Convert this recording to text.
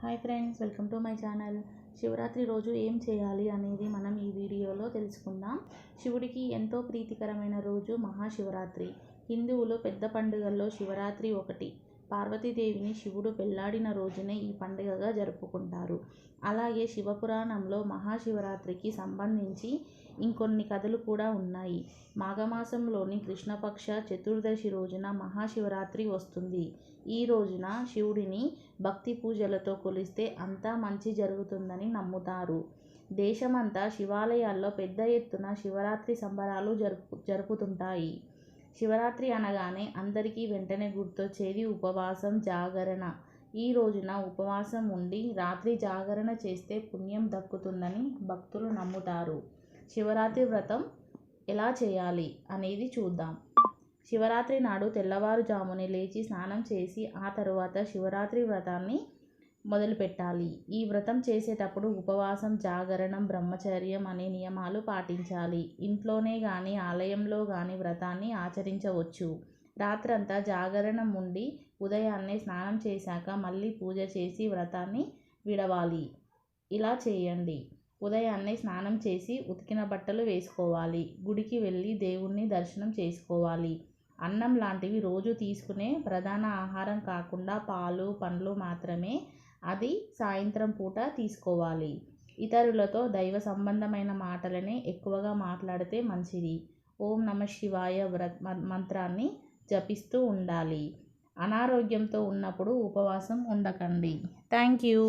Hi friends welcome to my channel. Shivaratri రోజు ఏం చేయాలి అనేది మనం ఈ వీడియోలో తెలుసుకుందాం. శివుడికి ఎంతో ప్రీతికరమైన రోజు మహాశివరాత్రి. హిందువులు పెద్ద పండుగల్లో శివరాత్రి ఒకటి. పార్వతీదేవిని శివుడు పెళ్ళాడిన రోజునే ఈ పండుగగా జరుపుకుంటారు. అలాగే శివపురాణంలో మహాశివరాత్రికి సంబంధించి ఇంకొన్ని కథలు కూడా ఉన్నాయి. మాఘమాసంలోని కృష్ణపక్ష చతుర్దశి రోజున మహాశివరాత్రి వస్తుంది. ఈ రోజున శివుడిని భక్తి పూజలతో కొలిస్తే అంతా మంచి జరుగుతుందని నమ్ముతారు. దేశమంతా శివాలయాల్లో పెద్ద ఎత్తున శివరాత్రి సంబరాలు జరుపు జరుపుతుంటాయి. శివరాత్రి అనగానే అందరికీ వెంటనే గుర్తొచ్చేది ఉపవాసం జాగరణ. ఈ రోజున ఉపవాసం ఉండి రాత్రి జాగరణ చేస్తే పుణ్యం దక్కుతుందని భక్తులు నమ్ముతారు. శివరాత్రి వ్రతం ఎలా చేయాలి అనేది చూద్దాం. శివరాత్రి నాడు తెల్లవారుజామునే లేచి స్నానం చేసి ఆ తరువాత శివరాత్రి వ్రతాన్ని మొదలుపెట్టాలి. ఈ వ్రతం చేసేటప్పుడు ఉపవాసం జాగరణం బ్రహ్మచర్యం అనే నియమాలు పాటించాలి. ఇంట్లోనే కానీ ఆలయంలో కానీ వ్రతాన్ని ఆచరించవచ్చు. రాత్రంతా జాగరణం ఉండి ఉదయాన్నే స్నానం చేశాక మళ్ళీ పూజ చేసి వ్రతాన్ని విడవాలి. ఇలా చేయండి. ఉదయాన్నే స్నానం చేసి ఉతికిన బట్టలు వేసుకోవాలి. గుడికి వెళ్ళి దేవుణ్ణి దర్శనం చేసుకోవాలి. అన్నం లాంటివి రోజు తీసుకునే ప్రధాన ఆహారం కాకుండా పాలు పండ్లు మాత్రమే అది సాయంత్రం పూట తీసుకోవాలి. ఇతరులతో దైవ సంబంధమైన మాటలనే ఎక్కువగా మాట్లాడితే మంచిది. ఓం నమ శివాయ వ్ర మంత్రాన్ని జపిస్తూ ఉండాలి. అనారోగ్యంతో ఉన్నప్పుడు ఉపవాసం ఉండకండి. Thank you.